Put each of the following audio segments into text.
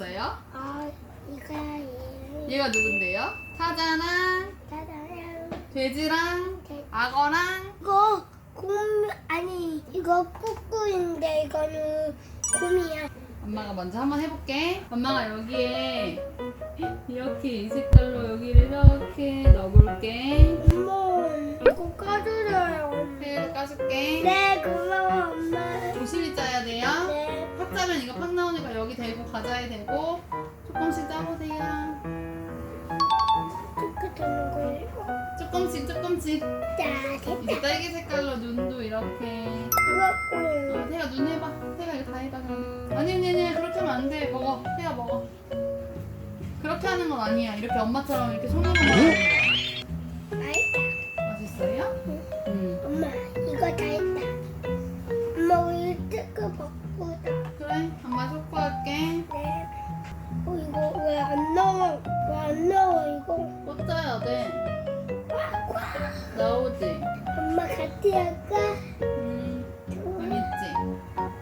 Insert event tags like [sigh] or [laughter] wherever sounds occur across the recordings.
왔어요? 아, 어, 이거 얘가 누군데요? 사자랑 돼지랑 악어랑 이거 곰 아니 이거 꾸꾸인데 이거는 곰이야. 엄마가 먼저 한번 해볼게. 엄마가 여기에 이렇게 이 색깔로 여기를 이렇게 넣어볼게. 엄마 이거 까주래요. 네 까줄게. 네, 곰 대고 과자에 대고 조금씩 짜보세요. 이렇게 되는 거예요. 조금씩 조금씩. 자 됐다. 이제 딸기 색깔로 눈도 이렇게. 이거 어, 태야 눈 해봐. 태가 이거 다 해봐. 그럼. 아니 아니 아니 그렇게 하면 안 돼. 먹어. 태야 먹어. 그렇게 하는 건 아니야. 이렇게 엄마처럼 이렇게 손으로 먹는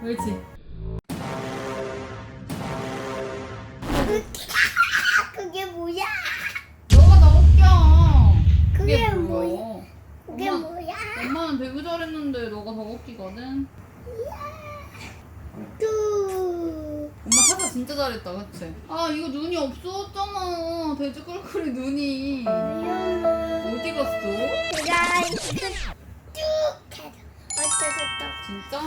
그렇지. [laughs] 그게 뭐야? 너가 더 웃겨. 그게 뭐? 뭐야? 그게 엄마, 뭐야? 엄마는 배구 잘했는데 너가 더 웃기거든. 뚜. 엄마 사자 진짜 잘했다, 그치? 아 이거 눈이 없어졌잖아. 돼지 꿀꿀이 눈이. 어디 갔어? 해서 어쩌졌다. 진짜?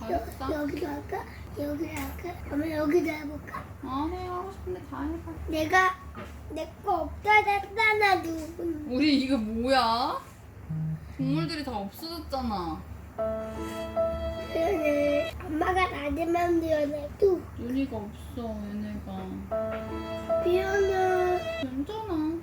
잘했다. 여기 할까? 여기 할까? 엄마 여기도 해볼까? 아네 하고 싶은데 다 해봐. 내가 내 거 없어졌잖아 누군. 우리 이거 뭐야? 동물들이 다 없어졌잖아. 미안해. 엄마가 나한테만 미안해. 뚜. 눈이가 없어 얘네가. 미안해. 괜찮아.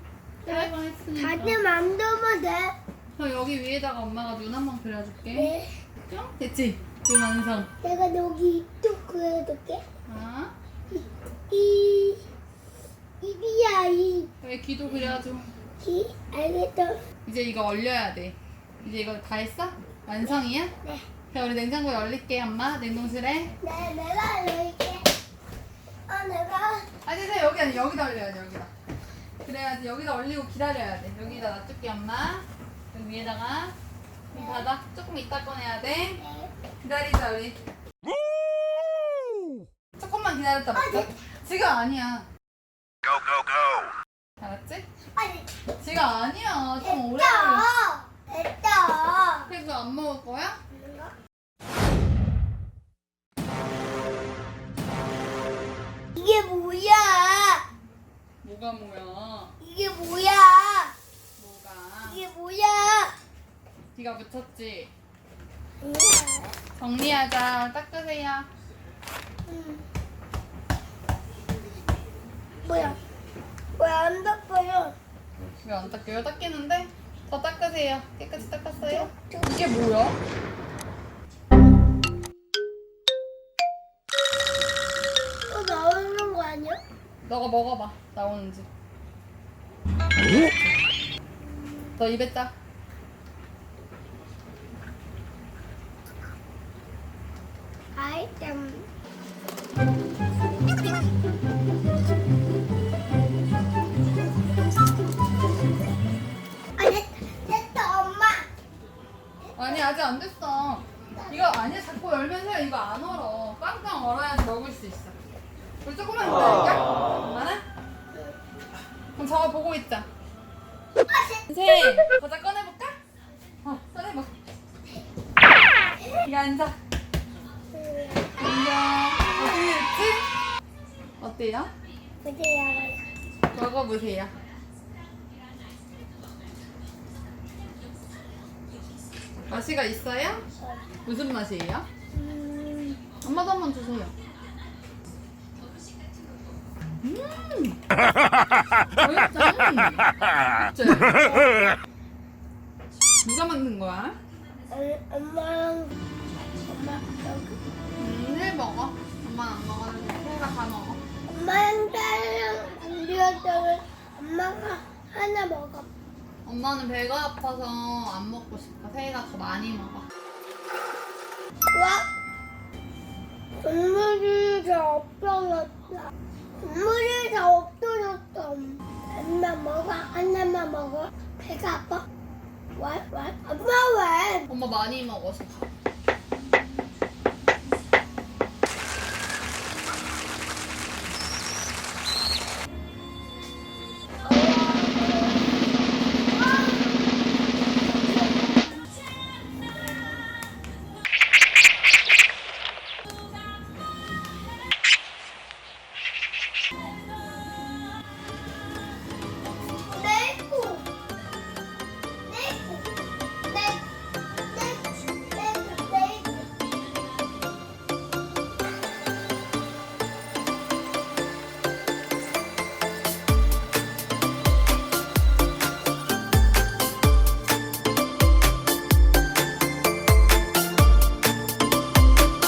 내가 했으니까. 다시 만들면 돼. 그럼 여기 위에다가 엄마가 눈 한번 그려줄게. 네. 뿅? 됐지? 눈 완성. 내가 여기 뚝 그려줄게. 아, 이 입이야 이. 여기 귀도 그려줘. 이 알겠어. 이제 이거 얼려야 돼. 이제 이거 다 했어? 완성이야? 네. 그럼 우리 냉장고에 얼릴게, 엄마. 냉동실에. 네, 내가 이렇게. 아, 내가 아, 됐어. 여기 아니 여기다 얼려야 돼, 여기다. 그래야지 여기다 얼리고 기다려야 돼. 여기다 놔줄게, 엄마. 여기 위에다가. 이 바닥 조금 이따 꺼내야 돼. 네. 기다리자, 우리. 조금만 기다렸다 볼게. 지금 아니야. Go, go, go. 알았지? 아니, 지금 아니야. 좀 오래 걸려. 됐다. 됐다. 그래서 안 먹을 거야? 이게 뭐야? 뭐가 뭐야? 이게 뭐야? 뭐가? 이게 뭐야? 네가 붙였지? 음. 정리하자. 닦으세요. 음. 뭐야? 왜 안 닦아요? 왜 안 닦여요? 닦이는데? 더 닦으세요. 깨끗이 닦았어요? 이게 뭐야? 또 나오는 거 아니야? 너가 먹어봐. 나오는지. 너 입에 딱. 아이템. 아, 됐다, 됐다, 엄마. 아니 아직 안 됐어. 이거 아니야 자꾸 열면서 이거 안 얼어. 빵빵 얼어야지 먹을 수 있어. 우리 조금만 기다릴까? 엄마는? 그럼 저거 보고 있자. 세 과자 꺼내볼까? 어 꺼내봐. 이거 앉아. 어떻게? 어때요? 보세요. 먹어보세요. 맛이가 있어요? 무슨 맛이에요? 음, 엄마도 한 번 주세요. 음! 누가 만든 거야? 어, 엄마랑 엄마 먹어. 엄마는 안 먹었는데 해가 다 먹어. 엄마랑 딸이랑 우리였다면 엄마가 하나 먹어. 엄마는 배가 아파서 안 먹고 싶어. 세이가 더 많이 먹어. 와 동물이 다 없어졌다. 동물이 다 없어졌어. 엄마 먹어. 엄마 먹어. 배가 아파? 왜? 왜? 엄마 왜? 엄마 많이 먹어서 가.